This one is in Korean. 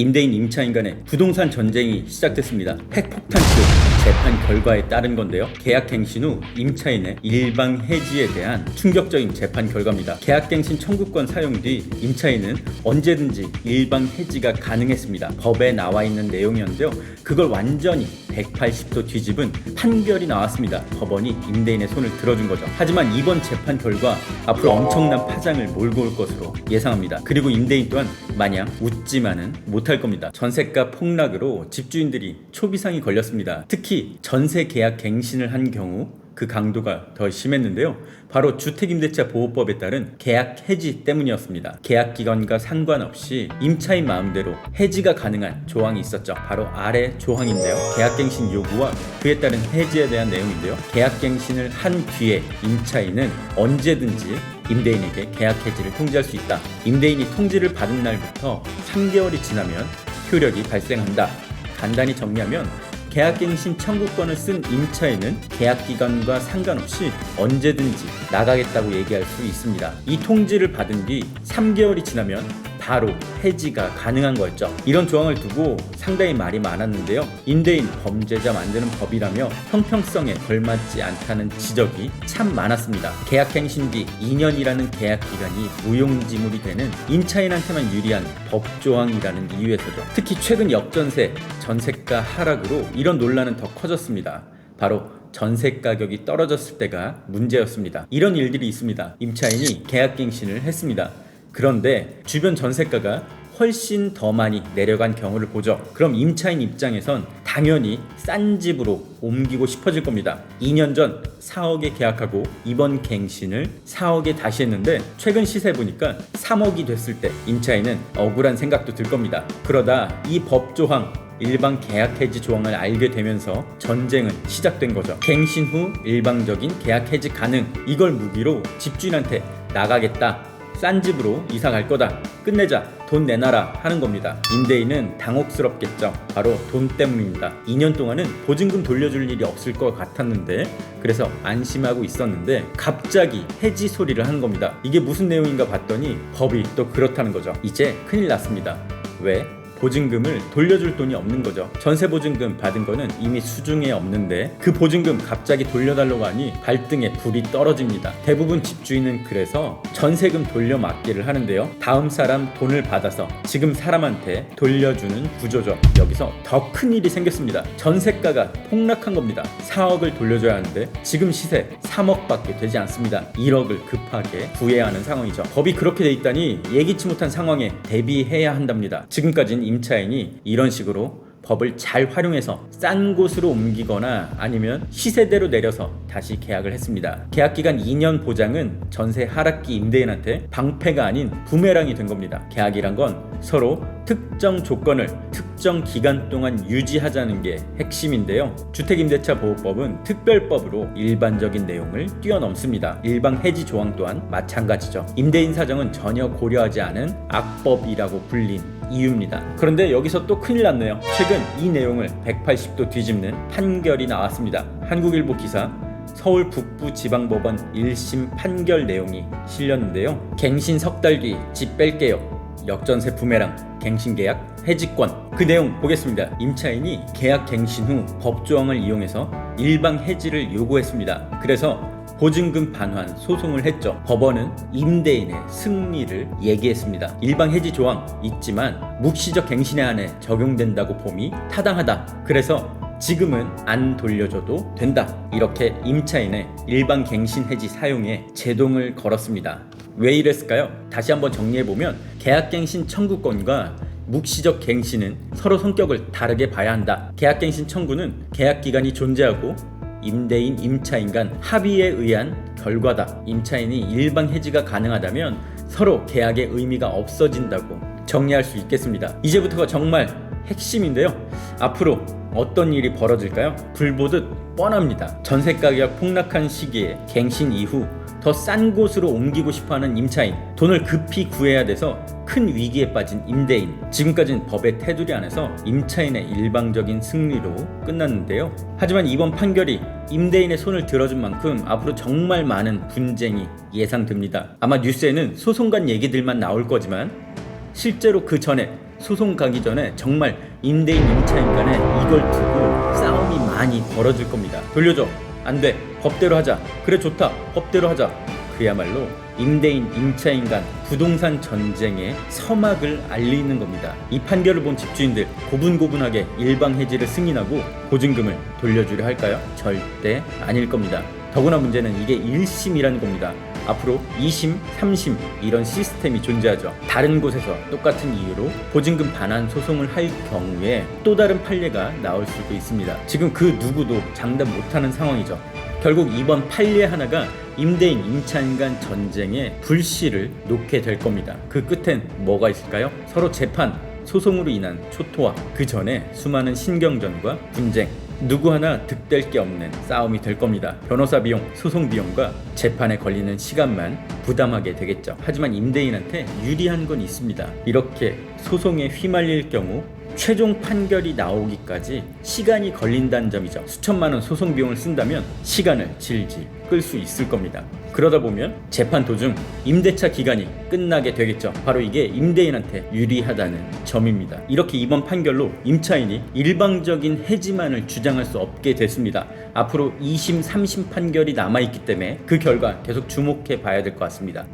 임대인 임차인 간의 부동산 전쟁이 시작됐습니다. 핵폭탄급 재판 결과에 따른 건데요. 계약갱신 후 임차인의 일방 해지에 대한 충격적인 재판 결과입니다. 계약갱신 청구권 사용 뒤 임차인은 언제든지 일방 해지가 가능했습니다. 법에 나와 있는 내용이었는데요. 그걸 완전히 180도 뒤집은 판결이 나왔습니다. 법원이 임대인의 손을 들어준 거죠. 하지만 이번 재판 결과 앞으로 엄청난 파장을 몰고 올 것으로 예상합니다. 그리고 임대인 또한 마냥 웃지만은 못할 겁니다. 전세가 폭락으로 집주인들이 초비상이 걸렸습니다. 특히 전세 계약 갱신을 한 경우 그 강도가 더 심했는데요. 바로 주택임대차 보호법에 따른 계약 해지 때문이었습니다. 계약 기간과 상관없이 임차인 마음대로 해지가 가능한 조항이 있었죠. 바로 아래 조항인데요. 계약갱신 요구와 그에 따른 해지에 대한 내용인데요. 계약갱신을 한 뒤에 임차인은 언제든지 임대인에게 계약 해지를 통지할 수 있다. 임대인이 통지를 받은 날부터 3개월이 지나면 효력이 발생한다. 간단히 정리하면 계약갱신 청구권을 쓴 임차인은 계약 기간과 상관없이 언제든지 나가겠다고 얘기할 수 있습니다. 이 통지를 받은 뒤 3개월이 지나면 바로 해지가 가능한 거였죠. 이런 조항을 두고 상당히 말이 많았는데요. 임대인 범죄자 만드는 법이라며 형평성에 걸맞지 않다는 지적이 참 많았습니다. 계약갱신 뒤 2년이라는 계약 기간이 무용지물이 되는 임차인한테만 유리한 법조항이라는 이유에서죠. 특히 최근 역전세, 전세가 하락으로 이런 논란은 더 커졌습니다. 바로 전세 가격이 떨어졌을 때가 문제였습니다. 이런 일들이 있습니다. 임차인이 계약갱신을 했습니다. 그런데 주변 전세가가 훨씬 더 많이 내려간 경우를 보죠. 그럼 임차인 입장에선 당연히 싼 집으로 옮기고 싶어질 겁니다. 2년 전 4억에 계약하고 이번 갱신을 4억에 다시 했는데 최근 시세 보니까 3억이 됐을 때 임차인은 억울한 생각도 들 겁니다. 그러다 이 법조항 일방 계약 해지 조항을 알게 되면서 전쟁은 시작된 거죠. 갱신 후 일방적인 계약 해지 가능. 이걸 무기로 집주인한테 나가겠다. 싼 집으로 이사 갈 거다. 끝내자. 돈 내놔라 하는 겁니다. 임대인은 당혹스럽겠죠. 바로 돈 때문입니다. 2년 동안은 보증금 돌려줄 일이 없을 것 같았는데 그래서 안심하고 있었는데 갑자기 해지 소리를 하는 겁니다. 이게 무슨 내용인가 봤더니 법이 또 그렇다는 거죠. 이제 큰일 났습니다. 왜? 보증금을 돌려줄 돈이 없는 거죠. 전세 보증금 받은 거는 이미 수중에 없는데 그 보증금 갑자기 돌려달라고 하니 발등에 불이 떨어집니다. 대부분 집주인은 그래서 전세금 돌려막기를 하는데요. 다음 사람 돈을 받아서 지금 사람한테 돌려주는 구조죠. 여기서 더 큰 일이 생겼습니다. 전세가가 폭락한 겁니다. 4억을 돌려줘야 하는데 지금 시세 3억밖에 되지 않습니다. 1억을 급하게 구해야 하는 상황이죠. 법이 그렇게 돼 있다니 예기치 못한 상황에 대비해야 한답니다. 지금까지는 임차인이 이런 식으로 법을 잘 활용해서 싼 곳으로 옮기거나 아니면 시세대로 내려서 다시 계약을 했습니다. 계약 기간 2년 보장은 전세 하락기 임대인한테 방패가 아닌 부메랑이 된 겁니다. 계약이란 건 서로 특정 조건을 특 정 기간 동안 유지하자는 게 핵심인데요. 주택임대차 보호법은 특별법으로 일반적인 내용을 뛰어넘습니다. 일방 해지 조항 또한 마찬가지죠. 임대인 사정은 전혀 고려하지 않은 악법이라고 불린 이유입니다. 그런데 여기서 또 큰일 났네요. 최근 이 내용을 180도 뒤집는 판결이 나왔습니다. 한국일보 기사 서울 북부지방법원 1심 판결 내용이 실렸는데요. 갱신 석 달 뒤 집 뺄게요. 역전세 부메랑 갱신 계약 해지권 그 내용 보겠습니다. 임차인이 계약 갱신 후 법조항을 이용해서 일방 해지를 요구했습니다. 그래서 보증금 반환 소송을 했죠. 법원은 임대인의 승리를 얘기했습니다. 일방 해지 조항 있지만 묵시적 갱신에 한해 적용된다고 봄이 타당하다. 그래서 지금은 안 돌려줘도 된다. 이렇게 임차인의 일방 갱신 해지 사용에 제동을 걸었습니다. 왜 이랬을까요? 다시 한번 정리해보면 계약갱신 청구권과 묵시적 갱신은 서로 성격을 다르게 봐야 한다. 계약갱신 청구는 계약 기간이 존재하고 임대인 임차인 간 합의에 의한 결과다. 임차인이 일방 해지가 가능하다면 서로 계약의 의미가 없어진다고 정리할 수 있겠습니다. 이제부터가 정말 핵심인데요. 앞으로 어떤 일이 벌어질까요? 불보듯 뻔합니다. 전세 가격 폭락한 시기에 갱신 이후 더 싼 곳으로 옮기고 싶어하는 임차인, 돈을 급히 구해야 돼서 큰 위기에 빠진 임대인. 지금까지는 법의 테두리 안에서 임차인의 일방적인 승리로 끝났는데요. 하지만 이번 판결이 임대인의 손을 들어준 만큼 앞으로 정말 많은 분쟁이 예상됩니다. 아마 뉴스에는 소송관 얘기들만 나올 거지만 실제로 그 전에 소송 가기 전에 정말 임대인 임차인 간에 이걸 두고 싸움이 많이 벌어질 겁니다. 돌려줘. 안 돼. 법대로 하자. 그래 좋다. 법대로 하자. 그야말로 임대인 임차인 간 부동산 전쟁의 서막을 알리는 겁니다. 이 판결을 본 집주인들 고분고분하게 일방 해지를 승인하고 보증금을 돌려주려 할까요? 절대 아닐 겁니다. 더구나 문제는 이게 1심이라는 겁니다. 앞으로 2심, 3심 이런 시스템이 존재하죠. 다른 곳에서 똑같은 이유로 보증금 반환 소송을 할 경우에 또 다른 판례가 나올 수도 있습니다. 지금 그 누구도 장담 못하는 상황이죠. 결국 이번 판례 하나가 임대인 임차인 간 전쟁에 불씨를 놓게 될 겁니다. 그 끝엔 뭐가 있을까요? 서로 재판, 소송으로 인한 초토화, 그 전에 수많은 신경전과 분쟁, 누구 하나 득될 게 없는 싸움이 될 겁니다. 변호사 비용, 소송 비용과 재판에 걸리는 시간만 부담하게 되겠죠. 하지만 임대인한테 유리한 건 있습니다. 이렇게 소송에 휘말릴 경우 최종 판결이 나오기까지 시간이 걸린다는 점이죠. 수천만 원 소송 비용을 쓴다면 시간을 질질 끌 수 있을 겁니다. 그러다 보면 재판 도중 임대차 기간이 끝나게 되겠죠. 바로 이게 임대인한테 유리하다는 점입니다. 이렇게 이번 판결로 임차인이 일방적인 해지만을 주장할 수 없게 됐습니다. 앞으로 2심, 3심 판결이 남아있기 때문에 그 결과 계속 주목해 봐야 될 것 같습니다.